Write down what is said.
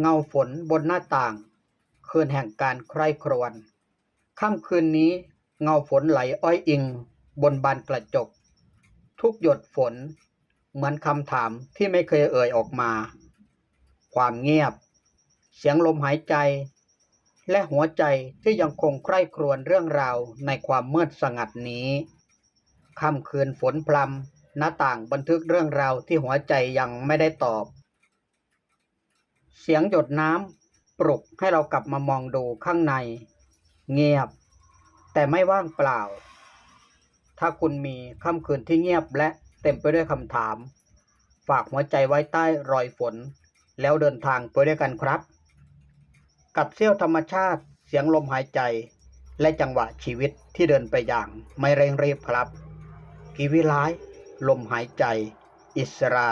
เงาฝนบนหน้าต่าง คืนแห่งการใคร่ครวญค่ำคืนนี้เงาฝนไหลอ้อยอิง บนบานกระจก ทุกหยดฝน เหมือนคำถามที่ไม่เคยเอ่ยออกมา ความเงียบ เสียงลมหายใจ และหัวใจที่ยังคงใคร่ครวญเรื่องราวในความมืดสงัดนี้ค่ำคืนฝนพรำหน้าต่างบันทึกเรื่องราวที่หัวใจยังไม่ได้ตอบ สียงหยดน้ำปลุกให้เรากลับมามองดูข้างใน เงียบ แต่ไม่ว่างเปล่า ถ้าคุณมีค่ำคืนที่เงียบและเต็มไปด้วยคำถาม ฝากหัวใจไว้ใต้รอยฝน แล้วเดินทางไปด้วยกันครับ กับเสี้ยวธรรมชาติเสียงลมหายใจ และจังหวะชีวิตที่เดินไปอย่างไม่เร่งรีบครับกีวิไลลมหายใจ อิสรา